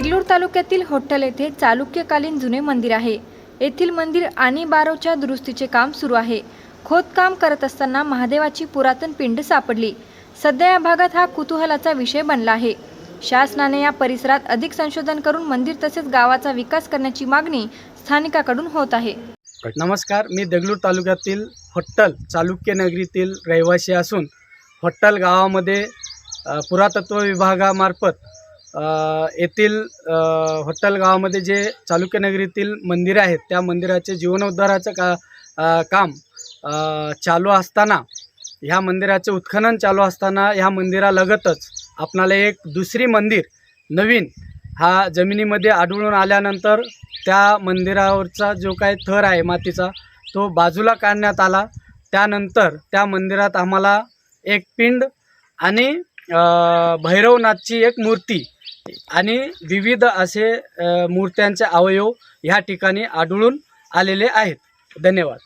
तालुक्यातील होट्टल येथे चालुक्यकालीन जुने मंदिर आहे. येथील मंदिर आणि बारोच्या दुरुस्तीचे काम सुरू आहे. खोदकाम करत असताना महादेवाची पुरातन पिंड सापडली. सध्या या भागात हा कुतूहलाचा विषय बनला आहे. शासनाने या परिसरात अधिक संशोधन करून मंदिर तसेच गावाचा विकास करण्याची मागणी स्थानिकाकडून होत आहे. नमस्कार मी देगलूर तालुक्यातील फट्टल चालुक्य नगरीतील रहिवासी असून फट्टल गावामध्ये पुरातत्व विभागामार्फत येथील होट्टल गावामध्ये जे चालुक्यनगरीतील मंदिरं आहेत त्या मंदिराचे जीवनोद्धाराचं का आ, काम आ, चालू असताना ह्या मंदिराचे उत्खनन चालू असताना ह्या मंदिरालगतच आपणाला एक दुसरी मंदिर नवीन हा जमिनीमध्ये आढळून आल्यानंतर त्या मंदिरावरचा जो काही थर आहे मातीचा तो बाजूला काढण्यात आला. त्यानंतर त्या मंदिरात आम्हाला एक पिंड आणि भैरवनाथची एक मूर्ती आणि विविध असे मूर्त्यांचे अवयव ह्या ठिकाणी आढळून आलेले आहेत. धन्यवाद.